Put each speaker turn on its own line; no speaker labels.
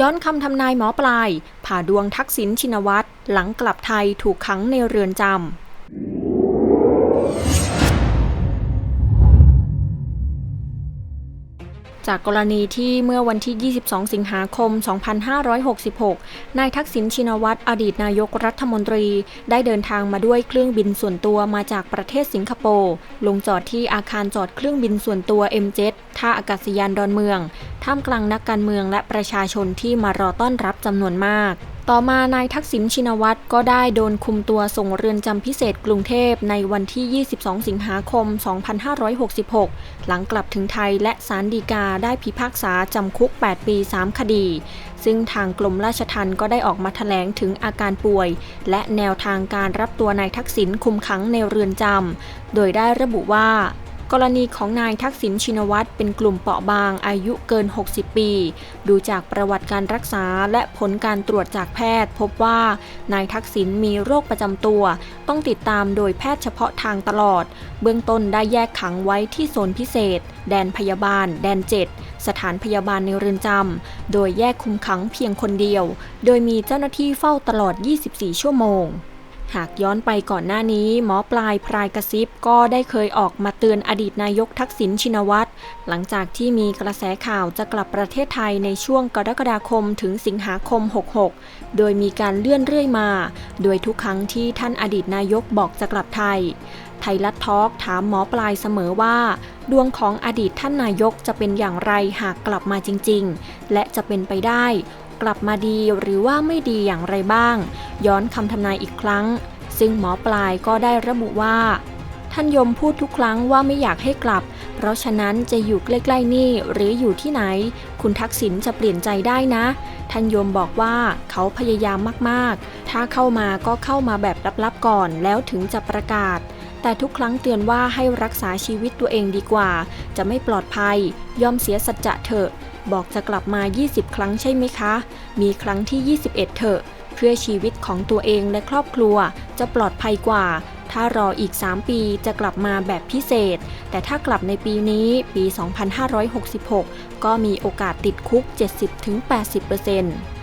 ย้อนคำทำนายหมอปลาย ผ่าดวงทักษิณชินวัตรหลังกลับไทยถูกขังในเรือนจำ จากกรณีที่เมื่อวันที่ 22 สิงหาคม 2566 นายทักษิณชินวัตรอดีตนายกรัฐมนตรี ได้เดินทางมาด้วยเครื่องบินส่วนตัวมาจากประเทศสิงคโปร์ลงจอดที่อาคารจอดเครื่องบินส่วนตัว M7 ท่าอากาศยานดอนเมือง ท่ามกลางนักการเมืองและประชาชนที่มารอต้อนรับจำนวนมาก ต่อมานายทักษิณชินวัตรก็ได้โดนคุมตัวส่งเรือนจำพิเศษกรุงเทพในวันที่ 22 สิงหาคม 2566 หลังกลับถึงไทยและศาลฎีกาได้พิพากษาจำคุก 8 ปี 3 คดี ซึ่งทางกรมราชทัณฑ์ก็ได้ออกมาแถลงถึงอาการป่วย และแนวทางการรับตัวนายทักษิณคุมขังในเรือนจำ โดยได้ระบุว่า กรณีของนายทักษิณชินวัตรเป็นกลุ่มเปราะบางอายุเกิน 60 ปี ดูจากประวัติการรักษาและผลการตรวจจากแพทย์ พบว่านายทักษิณมีโรคประจำตัว ต้องติดตามโดยแพทย์เฉพาะทางตลอด เบื้องต้นได้แยกขังไว้ที่โซนพิเศษ แดนพยาบาล แดน 7 สถานพยาบาลในเรือนจำโดยแยกคุมขังเพียงคนเดียว โดยมีเจ้าหน้าที่เฝ้าตลอด 24 ชั่วโมง หากย้อนไปก่อนหน้านี้ หมอปลายพรายกระซิบก็ได้เคยออกมาเตือนอดีตนายกทักษิณชินวัตรหลังจากที่มีกระแสข่าวจะกลับประเทศไทยในช่วงกรกฎาคมถึงสิงหาคม 66 โดยมีการเลื่อนเรื่อยมา โดยทุกครั้งที่ท่านอดีตนายกบอกจะกลับไทย ไทยรัฐทอล์กถามหมอปลายเสมอว่า ดวงของอดีตท่านนายกจะเป็นอย่างไรหากกลับมาจริง ๆ และจะเป็นไปได้ กลับมาดีหรือว่าไม่ดีอย่างไรบ้าง ย้อนคำทำนายอีกครั้ง ซึ่งหมอปลายก็ได้ระบุว่า ท่านยมพูดทุกครั้งว่าไม่อยากให้กลับ เพราะฉะนั้นจะอยู่ใกล้ๆนี่หรืออยู่ที่ไหน คุณทักษิณจะเปลี่ยนใจได้นะ ท่านยมบอกว่าเขาพยายามมากๆ ถ้าเข้ามาก็เข้ามาแบบลับๆก่อนแล้วถึงจะประกาศแต่ทุกครั้งเตือนว่าให้รักษาชีวิตตัวเองดีกว่า จะไม่ปลอดภัยยอมเสียสัจจะเถอะ บอกจะกลับมา 20 ครั้งใช่ไหมคะ มีครั้งที่ 21 เถอะ เพื่อชีวิตของตัวเองและครอบครัวจะปลอดภัยกว่า ถ้ารออีก 3 ปีจะกลับมาแบบพิเศษ แต่ถ้ากลับในปีนี้ปี 2566 ก็มีโอกาสติดคุก 70-80%